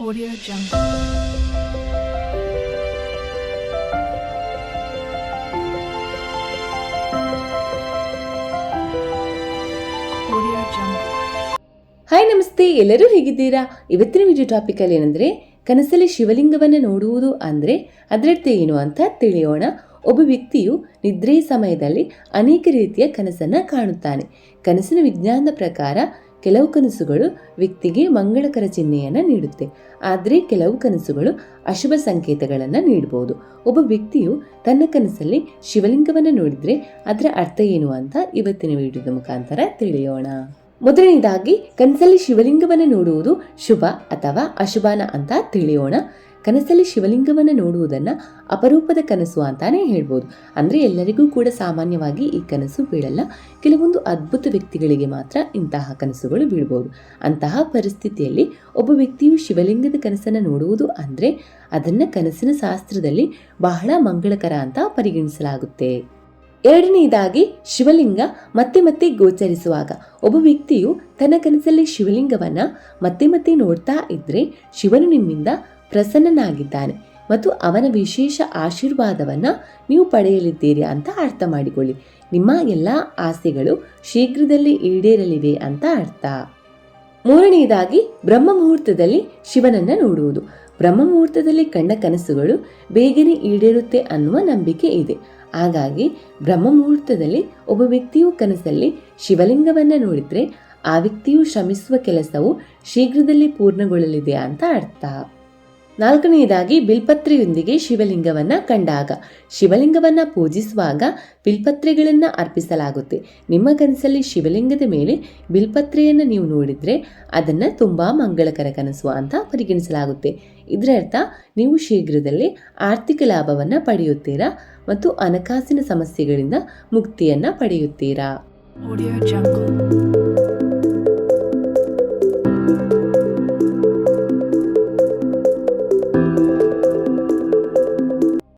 Audio Jungle. Hi ನಮಸ್ತೆ. ಎಲ್ಲರೂ ಹೇಗಿದ್ದೀರಾ? ಇವತ್ತಿನ ವಿಡಿಯೋ ಟಾಪಿಕಲ್ಲಿ ಏನಂದರೆ, ಕನಸಲ್ಲಿ ಶಿವಲಿಂಗವನ್ನು ನೋಡುವುದು ಅಂದ್ರೆ ಅದರರ್ಥ ಏನು ಅಂತ ತಿಳಿಯೋಣ. ಒಬ್ಬ ವ್ಯಕ್ತಿಯು ನಿದ್ರೆ ಸಮಯದಲ್ಲಿ ಅನೇಕ ರೀತಿಯ ಕನಸನ್ನು ಕಾಣುತ್ತಾನೆ. ಕನಸಿನ ವಿಜ್ಞಾನದ ಪ್ರಕಾರ ಕೆಲವು ಕನಸುಗಳು ವ್ಯಕ್ತಿಗೆ ಮಂಗಳಕರ ಚಿಹ್ನೆಯನ್ನು ನೀಡುತ್ತೆ. ಆದರೆ ಕೆಲವು ಕನಸುಗಳು ಅಶುಭ ಸಂಕೇತಗಳನ್ನು ನೀಡಬಹುದು ಒಬ್ಬ ವ್ಯಕ್ತಿಯು ತನ್ನ ಕನಸಲ್ಲಿ ಶಿವಲಿಂಗವನ್ನು ನೋಡಿದರೆ ಅದರ ಅರ್ಥ ಏನು ಅಂತ ಇವತ್ತಿನ ವಿಡಿಯೋದ ಮುಖಾಂತರ ತಿಳಿಯೋಣ. ಮೊದಲನೇದಾಗಿ, ಕನಸಲ್ಲಿ ಶಿವಲಿಂಗವನ್ನು ನೋಡುವುದು ಶುಭ ಅಥವಾ ಅಶುಭನ ಅಂತ ತಿಳಿಯೋಣ. ಕನಸಲ್ಲಿ ಶಿವಲಿಂಗವನ್ನು ನೋಡುವುದನ್ನು ಅಪರೂಪದ ಕನಸು ಅಂತಾನೆ ಹೇಳ್ಬೋದು. ಅಂದರೆ ಎಲ್ಲರಿಗೂ ಕೂಡ ಸಾಮಾನ್ಯವಾಗಿ ಈ ಕನಸು ಬೀಳಲ್ಲ. ಕೆಲವೊಂದು ಅದ್ಭುತ ವ್ಯಕ್ತಿಗಳಿಗೆ ಮಾತ್ರ ಇಂತಹ ಕನಸುಗಳು ಬೀಳ್ಬೋದು. ಅಂತಹ ಪರಿಸ್ಥಿತಿಯಲ್ಲಿ ಒಬ್ಬ ವ್ಯಕ್ತಿಯು ಶಿವಲಿಂಗದ ಕನಸನ್ನು ನೋಡುವುದು ಅಂದರೆ ಅದನ್ನು ಕನಸಿನ ಶಾಸ್ತ್ರದಲ್ಲಿ ಬಹಳ ಮಂಗಳಕರ ಅಂತ ಪರಿಗಣಿಸಲಾಗುತ್ತೆ. ಎರಡನೆಯದಾಗಿ ಶಿವಲಿಂಗ ಮತ್ತೆ ಮತ್ತೆ ಗೋಚರಿಸುವಾಗ ಒಬ್ಬ ವ್ಯಕ್ತಿಯು ತನ್ನ ಕನಸಲ್ಲಿ ಶಿವಲಿಂಗವನ್ನ ಮತ್ತೆ ಮತ್ತೆ ನೋಡ್ತಾ ಇದ್ದರೆ ಶಿವನು ನಿಮ್ಮಿಂದ ಪ್ರಸನ್ನನಾಗಿದ್ದಾನೆ ಮತ್ತು ಅವನ ವಿಶೇಷ ಆಶೀರ್ವಾದವನ್ನು ನೀವು ಪಡೆಯಲಿದ್ದೀರಿ ಅಂತ ಅರ್ಥ ಮಾಡಿಕೊಳ್ಳಿ. ನಿಮ್ಮ ಎಲ್ಲ ಆಸೆಗಳು ಶೀಘ್ರದಲ್ಲಿ ಈಡೇರಲಿವೆ ಅಂತ ಅರ್ಥ. ಮೂರನೆಯದಾಗಿ ಬ್ರಹ್ಮ ಮುಹೂರ್ತದಲ್ಲಿ ಶಿವನನ್ನ ನೋಡುವುದು. ಬ್ರಹ್ಮ ಮುಹೂರ್ತದಲ್ಲಿ ಕಂಡ ಕನಸುಗಳು ಬೇಗನೆ ಈಡೇರುತ್ತೆ ಅನ್ನುವ ನಂಬಿಕೆ ಇದೆ. ಹಾಗಾಗಿ ಬ್ರಹ್ಮ ಮುಹೂರ್ತದಲ್ಲಿ ಒಬ್ಬ ವ್ಯಕ್ತಿಯು ಕನಸಲ್ಲಿ ಶಿವಲಿಂಗವನ್ನ ನೋಡಿದರೆ ಆ ವ್ಯಕ್ತಿಯು ಶ್ರಮಿಸುವ ಕೆಲಸವು ಶೀಘ್ರದಲ್ಲಿ ಪೂರ್ಣಗೊಳ್ಳಲಿದೆ ಅಂತ ಅರ್ಥ. ನಾಲ್ಕನೆಯದಾಗಿ ಬಿಲ್ಪತ್ರೆಯೊಂದಿಗೆ ಶಿವಲಿಂಗವನ್ನು ಕಂಡಾಗ. ಶಿವಲಿಂಗವನ್ನು ಪೂಜಿಸುವಾಗ ಬಿಲ್ಪತ್ರೆಗಳನ್ನು ಅರ್ಪಿಸಲಾಗುತ್ತೆ. ನಿಮ್ಮ ಕನಸಲ್ಲಿ ಶಿವಲಿಂಗದ ಮೇಲೆ ಬಿಲ್ಪತ್ರೆಯನ್ನು ನೀವು ನೋಡಿದರೆ ಅದನ್ನು ತುಂಬ ಮಂಗಳಕರ ಕನಸು ಅಂತ ಪರಿಗಣಿಸಲಾಗುತ್ತೆ. ಇದರ ಅರ್ಥ ನೀವು ಶೀಘ್ರದಲ್ಲೇ ಆರ್ಥಿಕ ಲಾಭವನ್ನು ಪಡೆಯುತ್ತೀರಾ ಮತ್ತು ಹಣಕಾಸಿನ ಸಮಸ್ಯೆಗಳಿಂದ ಮುಕ್ತಿಯನ್ನು ಪಡೆಯುತ್ತೀರಾ.